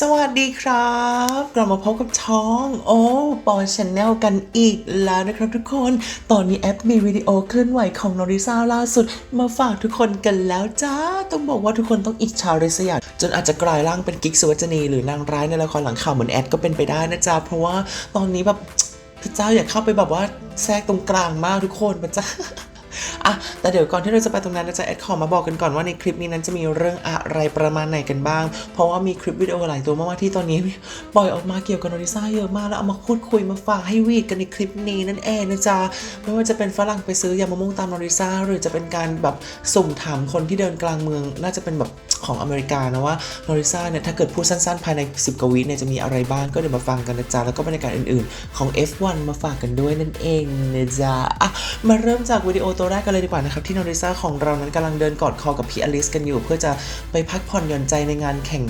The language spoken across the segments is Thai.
สวัสดีครับ กลับมาพบกับช่อง โอ้ปอชแนลกันอีกแล้วนะครับทุกคน ตอนนี้แอปมีวิดีโอเคลื่อนไหวของนอริซาล่าสุด มาฝากทุกคนกันแล้วจ้า ต้องบอกว่าทุกคนต้องอิจฉาริษยาจนอาจจะกลายร่างเป็นกิ๊กสุวรรณีหรือนางร้ายในละครหลังข่าวเหมือนแอดก็เป็นไปได้นะจ๊ะ เพราะว่าตอนนี้แบบพระเจ้าอยากเข้าไปแบบว่าแทรกตรงกลางมากทุกคนพระเจ้า อะแต่เดี๋ยวก่อนที่เราจะไปตรงนั้นนะจ๊ะแอดขอมาบอกกันก่อนว่าในคลิปนี้นั้นจะมีเรื่องอะไรประมาณไหนกันบ้าง เพราะว่ามีคลิปวิดีโอหลายตัวมากๆที่ตอนนี้ปล่อยออกมาเกี่ยวกับโนริซ่าเยอะมากแล้วเอามาพูดคุยมาฝากให้วีดกันในคลิปนี้นั่นเองนะจ๊ะไม่ว่าจะเป็นฝรั่งไปซื้อยามะม่วงตามโนริซ่าหรือจะเป็นการแบบสุ่มถามคนที่เดินกลางเมือง น่าจะเป็นแบบ ของอเมริกานะว่าโนริซ่าเนี่ยถ้าเกิดพูดสั้นๆ ภายใน 10กวิเนี่ยจะมีอะไรบ้างก็เดี๋ยวมาฟังกันนะจ๊ะ แล้วก็บรรยากาศอื่นๆ ของ F1 มาฝากกันด้วยนั่นเองนะจ๊ะอะมาเริ่มจากวิดีโอตัวแรกกันเลยดีกว่านะครับ ที่โนริซ่าของเรานั้นกำลังเดินกอดคอกับพี่อลิสกันอยู่ เพื่อจะไปพักผ่อนหย่อนใจในงานแข่ง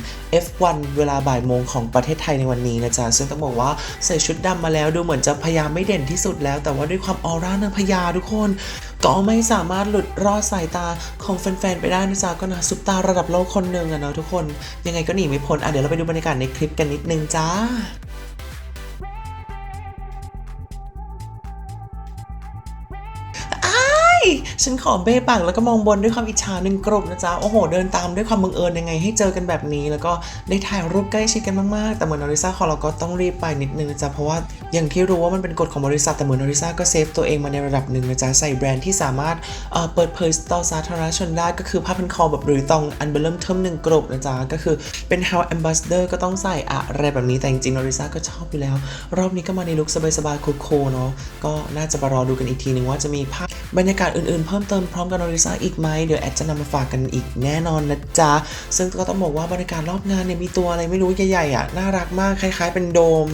F1 เวลาบ่ายโมงของประเทศไทยในวันนี้นะจ๊ะซึ่งต้องบอกว่าใส่ชุดดำมาแล้วดูเหมือนจะพยายามไม่เด่นที่สุดแล้ว แต่ว่าด้วยความออร่านางพญาทุกคน ก็ไม่สามารถหลุดรอดสายตาของแฟนๆไปได้นะจ๊ะก็นะซุปตาระดับโลกคนหนึ่งอะเนาะทุกคน ยังไงก็หนีไม่พ้นอะเดี๋ยวเราไปดูบรรยากาศในคลิปกันนิดนึงจ้า ฉันขอเบ้ปากแล้วก็มองบนด้วยความอิจฉาหนึ่งกลุ่มนะจ๊ะ โอ้โห เดินตามด้วยความบังเอิญยังไงให้เจอกันแบบนี้ แล้วก็ได้ถ่ายรูปใกล้ชิดกันมากๆ แต่เหมือนอริซาของเราก็ต้องรีบไปนิดนึงนะจ๊ะ เพราะว่าอย่างที่รู้ว่ามันเป็นกฎของบริษัทแต่เหมือนอริซาก็เซฟตัวเองมาในระดับหนึ่งนะจ๊ะ ใส่แบรนด์ที่สามารถเเปิดเผยต่อสาธารณชนได้ก็คือผ้าพันคอแบบหรือตองอันเบลเริ่มเทิมหนึ่งกลุ่มนะจ๊ะ ก็คือเป็น House Ambassador ก็ต้องใส่อะไรแบบนี้แต่จริงๆอริซาก็ชอบอยู่แล้ว รอบนี้ก็มาในลุคสบายๆคูลๆเนาะก็น่าจะมารอดูกันอีกทีนึงว่าจะมีภาพบรรยากาศอื่นๆ เพิ่มเติมพร้อมกับนอริซ่าอีกไหมเดี๋ยวแอดจะนำมาฝากกันอีกแน่นอนนะจ๊ะ ซึ่งก็ต้องบอกว่าบรรยากาศรอบงานเนี่ยมีตัวอะไรไม่รู้ใหญ่ๆอะน่ารักมากคล้าย ๆ เป็นโดม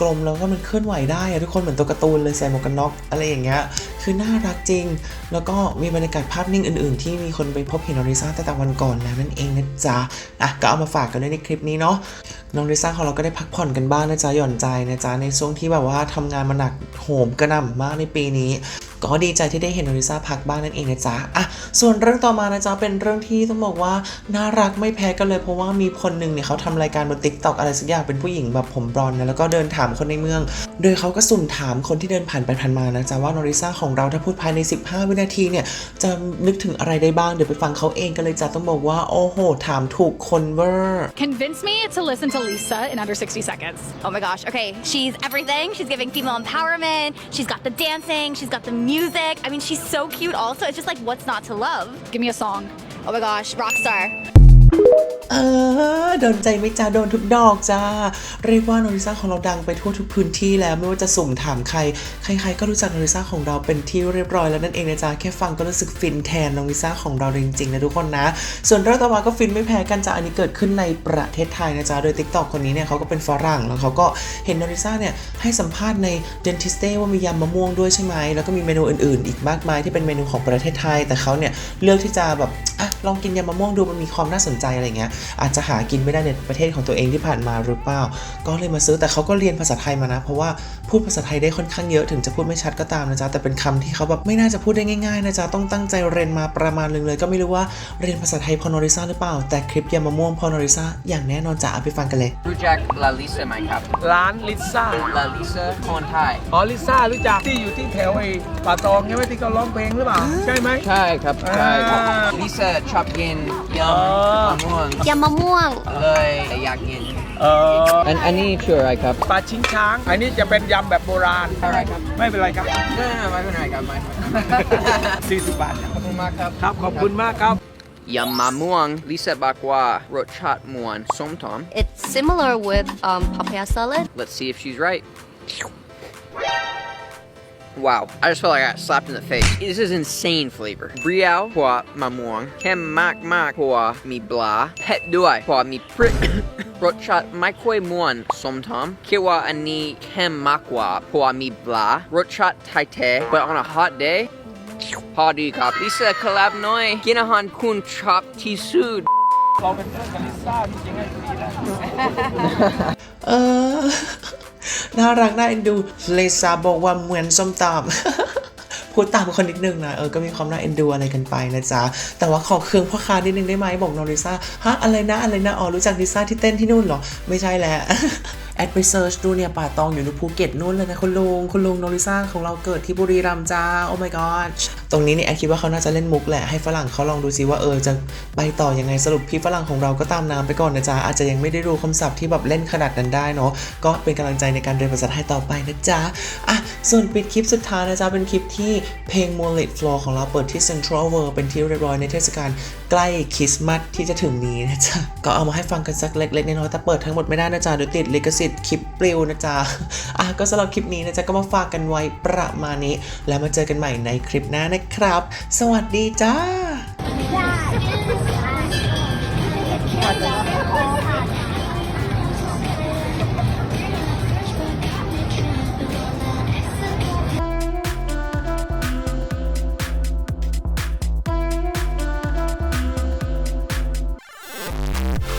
กลมๆแล้วก็มันเคลื่อนไหวได้อะทุกคนเหมือนตัวการ์ตูนเลยใส่หมวกกันน็อกอะไรอย่างเงี้ยคือน่ารักจริง แล้วก็มีบรรยากาศภาพนิ่งอื่นๆ ที่มีคนไปพบเห็นนอริซ่าตั้งแต่วันก่อนแล้วนั่นเองนะจ๊ะอะก็เอามาฝากกันด้วยในคลิปนี้เนาะน้องริซ่าของเราก็ได้พักผ่อนกันบ้างนะจ๊ะหย่อนใจนะจ๊ะในช่วงที่แบบว่าทำงานมาหนักโหมกระหน่ำมากในปีนี้ ก็ดีใจที่ได้เห็นน้องริซ่าพักบ้างนั่นเองนะจ๊ะอะส่วนเรื่องต่อมานะจ๊ะเป็นเรื่องที่ต้องบอกว่าน่ารักไม่แพ้กันเลยเพราะว่ามีคนหนึ่งเนี่ยเขาทำรายการบนติ๊กต็อกอะไรสักอย่างเป็นผู้หญิงแบบผมบลอนด์นะแล้วก็เดินถามคนในเมือง โดยเขาก็สุ่มถามคนที่เดินผ่านไปผ่านมานะจ๊ะว่านอริซ่าของเราถ้าพูดภายใน 15 วินาทีเนี่ยจะนึกถึงอะไรได้บ้างเดี๋ยวไปฟังเขาเองกันเลยจ้ะต้องบอกว่าโอ้โหถามถูกคนเวอร์ Convince me to listen to Lisa in under 60 seconds. Oh my gosh. Okay, she's everything. She's giving female empowerment. She's got the dancing. She's got the music. I mean, she's so cute. Also, it's just like what's not to love. Give me a song. Oh my gosh, Rockstar. เออโดนใจไหม่จ้าโดนทุกดอกจ้า เรียกว่าโนริซ่าของเราดังไปทั่วทุกพื้นที่แล้วไม่ว่าจะสุ่มถามใคร ใครๆก็รู้จักโนริซ่าของเราเป็นที่เรียบร้อยแล้วนั่นเองนะจ๊ะแค่ฟังก็รู้สึกฟินแทนโนริซ่าของเราจริงๆนะทุกคนนะ ส่วนเรื่องต่อมาก็ฟินไม่แพ้กันจ้าอันนี้เกิดขึ้นในประเทศไทยนะจ๊ะโดย t ิ k t o k คนนี้เนี่ยเขาก็เป็นฝรั่งแล้วเขาก็เห็นโนริซ่าเนี่ยให้สัมภาษณ์ใน Dentiste ว่ามียำมะม่วงด้วยใช่ไหมแล้วก็มีเมนูอื่นๆ อีกมากมายที่เป็นเมนูของประเทศไทย แต่เขาเนี่ยเลือกที่จะแบบอะลองกินยำมะม่วงดูมันมีความน่าสนใจอะไรเงี้ยอาจจะหากินไม่ได้ในประเทศของตัวเองที่ผ่านมาหรือเปล่า ก็เลยมาซื้อแต่เขาก็เรียนภาษาไทยมานะ เพราะว่าพูดภาษาไทยได้ค่อนข้างเยอะถึงจะพูดไม่ชัดก็ตามนะจ๊ะแต่เป็นคำที่เขาแบบไม่น่าจะพูดได้ง่ายๆนะจ๊ะต้องตั้งใจเรียนมาประมาณนึงเลย ก็ไม่รู้ว่าเรียนภาษาไทยพอนอริซ่าหรือเปล่า แต่คลิปยำมะม่วงพอนอริซ่าอย่างแน่นอนจ้ะเอาไปฟังกันเลยรู้จักลาลิซาไหมครับร้านลิซ่าลาลิซาคนไทยอ๋อลิซ่ารู้จักที่อยู่ที่แถวไอ้ป่าตองใช่ไหมที่เขาร้องเพลงหรือเปล่าใช่ไหมใช่ครับใช่ครับอ่าลิซาชอบกินยอ๋อำมะม่วง Yamamuang. เลยอยากกินเอออันอันนี้ชื่ออะไรครับ ปลาชิงช้าง อันนี้จะเป็นยำแบบโบราณ อะไรครับไม่เป็นไรครับ ไม่ไม่เป็นไรครับไม่เป็นไร40 บาท ขอบคุณมากครับ ครับ ขอบคุณมากครับยำมะม่วงลิซาบอกว่ารสชาติม่วนส้มตำ It's similar with um, papaya salad. Let's see if she's right. Wow, I just felt like I got slapped in the face. This is insane flavor. Briao kwa mamuang, kem mak mak kwa mi bla, pet duai kwa mi prit. รสชาติไม่ค่อยม่วนส้มตำคิดว่าอันนี้เข้มมากกว่าเพราะว่ามีปลารสชาติไทยแท้ but on a hot day พอดีครับลิซ่าคอลแลบห น่ารักน่าเอ็นดูเลซาบอกว่าเหมือนส้มตำพูดตามคนนิดนึงนะ เออ ก็มีความน่าเอ็นดูอะไรกันไปนะจ๊ะ แต่ว่าขอเครื่องพ่อค้านิดนึงได้ไหม บอกน้องลิซ่า ฮะ อะไรนะ อะไรนะ อ๋อ รู้จักลิซ่าที่เต้นที่นู่นเหรอ ไม่ใช่แหละ ดไปเซิร์ชดูเนี่ยป่าตองอยู่ในภูเก็ตนู่นเลยนะคุณลุงคุณลุงโนริซ่าของเราเกิดที่บุรีรัมย์จ้าโอ้ my god ตรงนี้เนี่ยแอดคิดว่าเขาน่าจะเล่นมุกแหละให้ฝรั่งเขาลองดูซิว่าเออจะไปต่อยังไงสรุปพี่ฝรั่งของเราก็ตามน้ำไปก่อนนะจ๊ะอาจจะยังไม่ได้รู้คำศัพท์ที่แบบเล่นขนาดนั้นได้เนาะก็เป็นกำลังใจในการเรียนภาษาไทยต่อไปนะจ๊ะอะส่วนปิดคลิปสุดท้ายนะจ๊ะเป็นคลิปที่เพลง m o l e t Floor ของเราเปิดที่ Central World เป็นที่เรียบร้อยในเทศกาลใกล้คริสต์มาสที่จะถึงนี้นะจ๊ะก็เอามาให้ฟังกันสักเล็กๆน้อยๆแต่เปิดทั้งหมดไม่ได้นะจ๊ะเดี๋ยวติดลิขสิทธิคลิปปลิวนะจ๊ะอะก็สำหรับคลิปนี้นะจ๊ะก็มาฝากกันไว้ประมาณนี้ แล้วมาเจอกันใหม่ในคลิปหน้านะครับ สวัสดีจ้า Yeah.